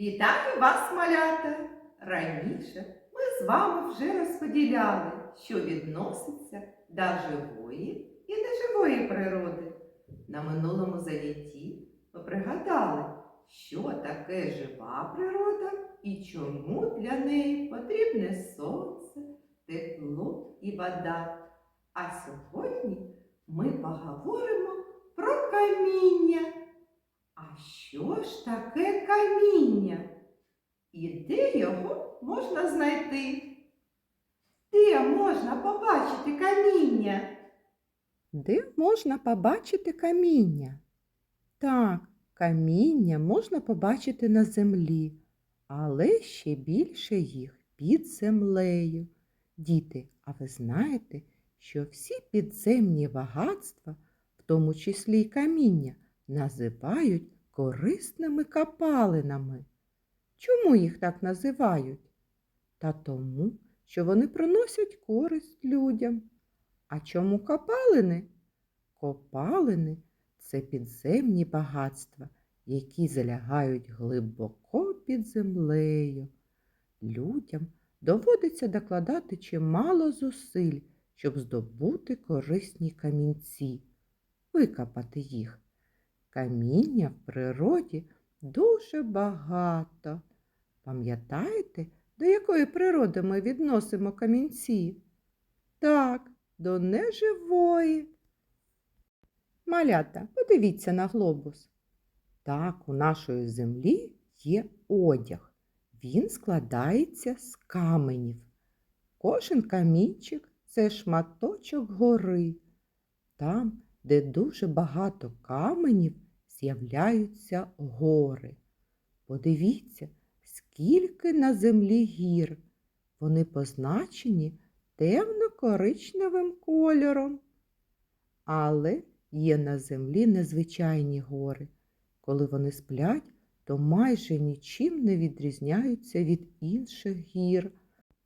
Вітаю вас, малята! Раніше ми з вами вже розподіляли, що відноситься до живої і неживої природи. На минулому занятті ми пригадали, що таке жива природа і чому для неї потрібне сонце, тепло і вода. А сьогодні ми поговоримо про каміння. А що ж таке каміння? І де його можна знайти? Де можна побачити каміння? Де можна побачити каміння? Так, каміння можна побачити на землі, але ще більше їх під землею. Діти, а ви знаєте, що всі підземні багатства, в тому числі й каміння, називають корисними копалинами. Чому їх так називають? Та тому, що вони приносять користь людям. А чому копалини? Копалини це підземні багатства, які залягають глибоко під землею. Людям доводиться докладати чимало зусиль, щоб здобути корисні камінці, викопати їх. Каміння в природі дуже багато. Пам'ятаєте, до якої природи ми відносимо камінці? Так, до неживої. Малята, подивіться на глобус. Так, у нашої землі є одяг. Він складається з каменів. Кожен камінчик це шматочок гори. Там, де дуже багато каменів, з'являються гори. Подивіться, скільки на землі гір. Вони позначені темно-коричневим кольором. Але є на землі незвичайні гори. Коли вони сплять, то майже нічим не відрізняються від інших гір.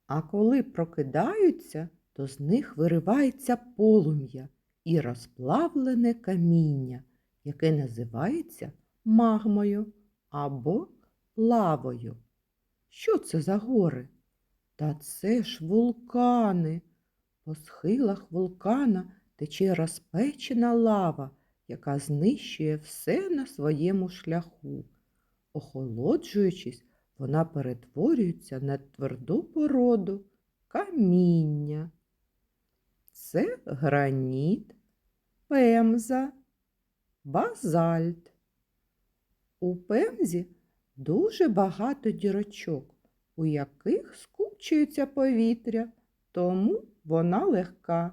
А коли прокидаються, то з них виривається полум'я і розплавлене каміння, яке називається магмою або лавою. Що це за гори? Та це ж вулкани. По схилах вулкана тече розпечена лава, яка знищує все на своєму шляху. Охолоджуючись, вона перетворюється на тверду породу каміння. Це граніт, пемза, базальт. У пемзі дуже багато дірочок, у яких скупчується повітря, тому вона легка.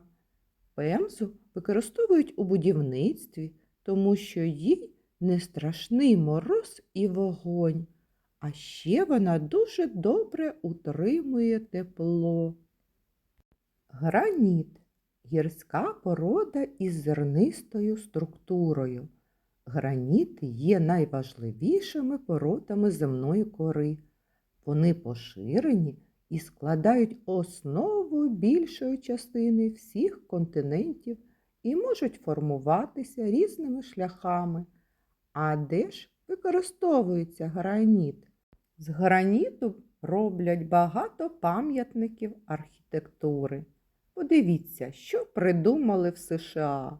Пемзу використовують у будівництві, тому що їй не страшний мороз і вогонь, а ще вона дуже добре утримує тепло. Граніт гірська порода із зернистою структурою. Граніти є найважливішими породами земної кори. Вони поширені і складають основу більшої частини всіх континентів і можуть формуватися різними шляхами. А де ж використовується граніт? З граніту роблять багато пам'ятників архітектури. Подивіться, що придумали в США.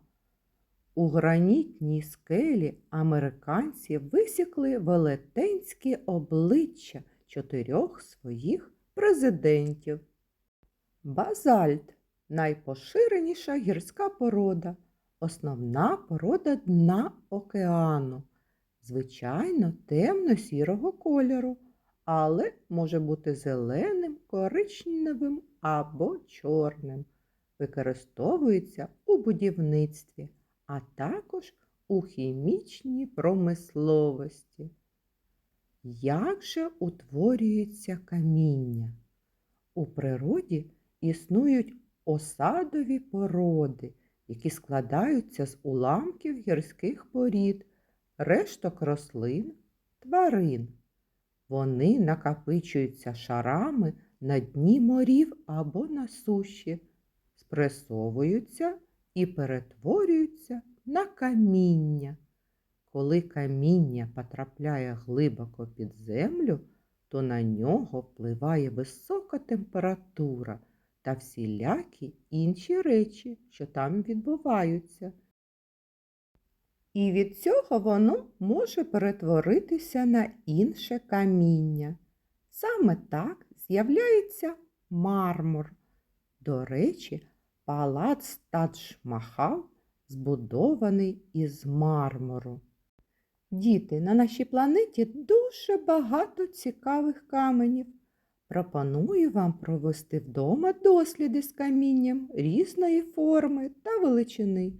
У гранітній скелі американці висікли велетенські обличчя чотирьох своїх президентів. Базальт найпоширеніша гірська порода, основна порода дна океану. Звичайно, темно-сірого кольору, але може бути зеленим, коричневим або чорним. Використовується у будівництві, а також у хімічній промисловості. Як же утворюється каміння? У природі існують осадові породи, які складаються з уламків гірських порід, решток рослин, тварин. Вони накопичуються шарами на дні морів або на суші, спресовуються і перетворюються на каміння. Коли каміння потрапляє глибоко під землю, то на нього впливає висока температура та всілякі інші речі, що там відбуваються. І від цього воно може перетворитися на інше каміння. Саме так з'являється мармур. До речі, палац Тадж-Махал збудований із мармуру. Діти, на нашій планеті дуже багато цікавих каменів. Пропоную вам провести вдома досліди з камінням різної форми та величини.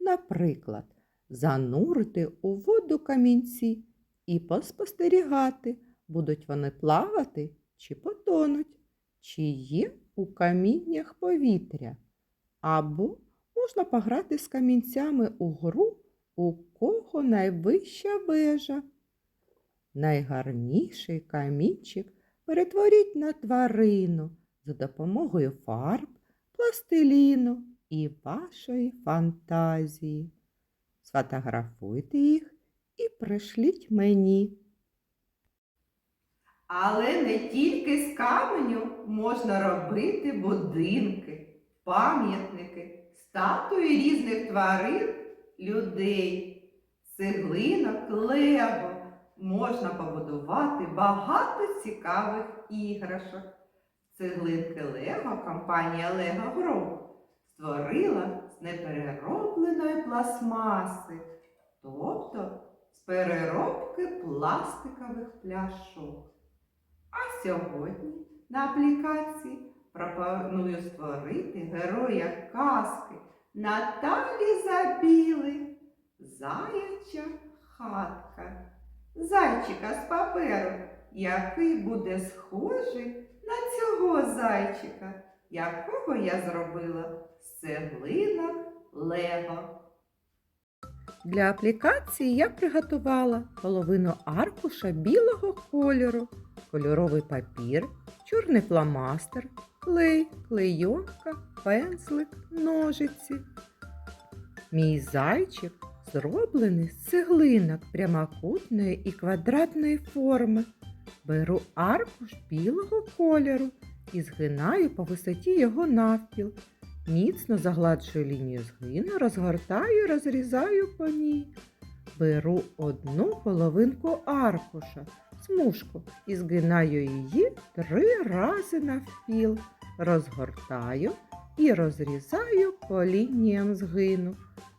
Наприклад, занурити у воду камінці і поспостерігати, будуть вони плавати чи потонуть, чи є у каміннях повітря. Або можна пограти з камінцями у гру, у кого найвища вежа. Найгарніший камінчик перетворіть на тварину за допомогою фарб, пластиліну і вашої фантазії. Сфотографуйте їх і пришліть мені. Але не тільки з каменю можна робити будинки, пам'ятники, статуї різних тварин, людей, цеглинок, лего. Можна побудувати багато цікавих іграшок. Цеглинки Лего компанія Lego Group створила з непереробленої пластмаси, тобто з переробки пластикових пляшок. А сьогодні на аплікації пропоную створити героя казки Наталі Забіли Заяча хатка. Зайчика з паперу, який буде схожий на цього зайчика, якого я зробила з цеглинок Лего. Для аплікації я приготувала половину аркуша білого кольору, кольоровий папір, чорний фломастер, клей, клейонка, пензлик, ножиці. Мій зайчик зроблений з цеглинок прямокутної і квадратної форми. Беру аркуш білого кольору і згинаю по висоті його навпіл. Міцно загладжую лінію згину, розгортаю, розрізаю по ній. Беру одну половинку аркуша, смужку і згинаю її три рази навпіл. Розгортаю і розрізаю по лініям згину.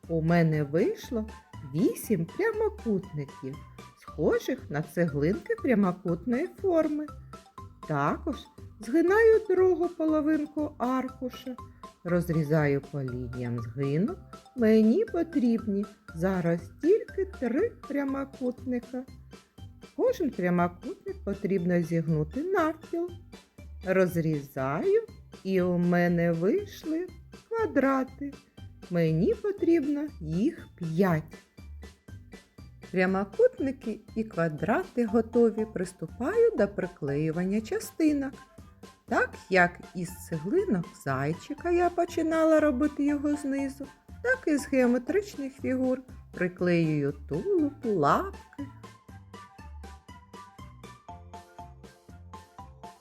У мене вийшло вісім прямокутників, схожих на цеглинки прямокутної форми. Також згинаю другу половинку аркуша, розрізаю по лініям згину. Мені потрібні зараз тільки три прямокутника. Кожен прямокутник потрібно зігнути навпіл. Розрізаю, і у мене вийшли квадрати. Мені потрібно їх п'ять. Прямокутники і квадрати готові. Приступаю до приклеювання частинок. Так як із цеглинок зайчика я починала робити його знизу, так і з геометричних фігур приклеюю тулуб, лапки,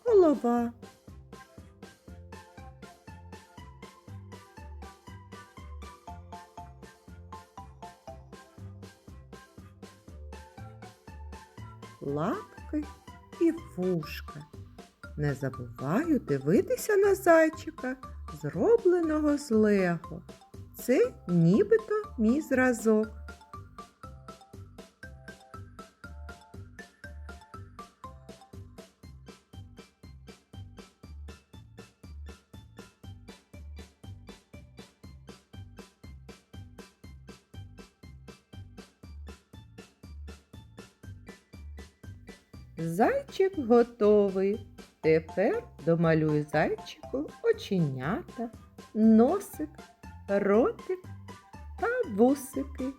голова. лапки і вушка. Не забуваю дивитися на зайчика, зробленого з лего. Це нібито мій зразок. Зайчик готовий. Тепер домалюю зайчику оченята, носик, ротик та вусики.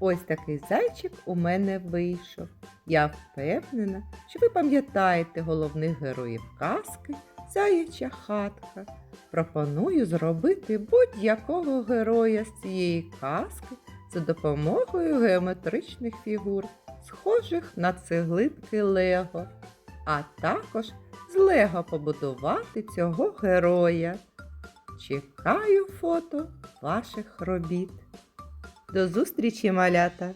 Ось такий зайчик у мене вийшов. Я впевнена, що ви пам'ятаєте головних героїв казки Заяча хатка. Пропоную зробити будь-якого героя з цієї казки за допомогою геометричних фігур, схожих на цеглинки Лего, а також з Лего побудувати цього героя. Чекаю фото ваших робіт. До зустрічі, малята!